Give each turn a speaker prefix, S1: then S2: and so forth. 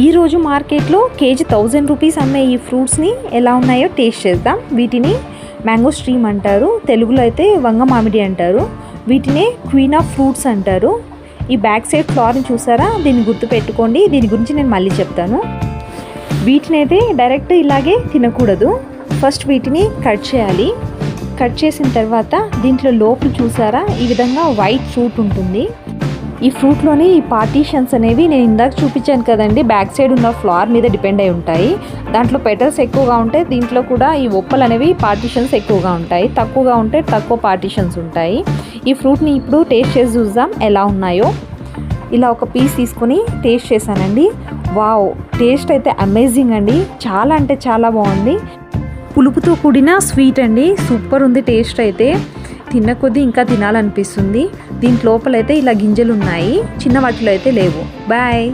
S1: ఈరోజు మార్కెట్లో KG thousand rupees అమ్మే ఈ ఫ్రూట్స్ని ఎలా ఉన్నాయో టేస్ట్ చేద్దాం. వీటిని మ్యాంగో స్ట్రీమ్ అంటారు తెలుగులో అయితే వంగ మామిడి అంటారు వీటినే క్వీన్ ఆఫ్ ఫ్రూట్స్ అంటారు. ఈ బ్యాక్ సైడ్ ఫ్లవర్ని చూసారా? దీన్ని గుర్తు పెట్టుకోండి దీని గురించి నేను మళ్ళీ చెప్తాను. వీటిని అయితే డైరెక్ట్ ఇలాగే తినకూడదు. ఫస్ట్ వీటిని కట్ చేయాలి. కట్ చేసిన తర్వాత దీంట్లో లోపల చూసారా? ఈ విధంగా వైట్ ఫ్రూట్ ఉంటుంది. ఈ ఫ్రూట్లోని ఈ పార్టీషన్స్ అనేవి నేను ఇందాక చూపించాను కదండి. బ్యాక్ సైడ్ ఉన్న ఫ్లవర్ మీద డిపెండ్ అయి ఉంటాయి. దాంట్లో పెటల్స్ ఎక్కువగా ఉంటాయి. దీంట్లో కూడా ఈ ఒప్పలు అనేవి పార్టీషన్స్ ఎక్కువగా ఉంటాయి. తక్కువగా ఉంటే తక్కువ పార్టీషన్స్ ఉంటాయి. ఈ ఫ్రూట్ని ఇప్పుడు టేస్ట్ చేసి చూద్దాం ఎలా ఉన్నాయో. ఇలా ఒక పీస్ తీసుకొని టేస్ట్ చేశానండి. వావ్! టేస్ట్ అయితే అమేజింగ్ అండి. చాలా అంటే చాలా బాగుంది. పులుపుతో కూడిన స్వీట్ అండి. సూపర్ ఉంది టేస్ట్ అయితే. తిన్న కొద్దీ ఇంకా తినాలనిపిస్తుంది. దీంట్లోపలైతే ఇలా గింజలు ఉన్నాయి చిన్న వాటిలో అయితే లేవు. బాయ్.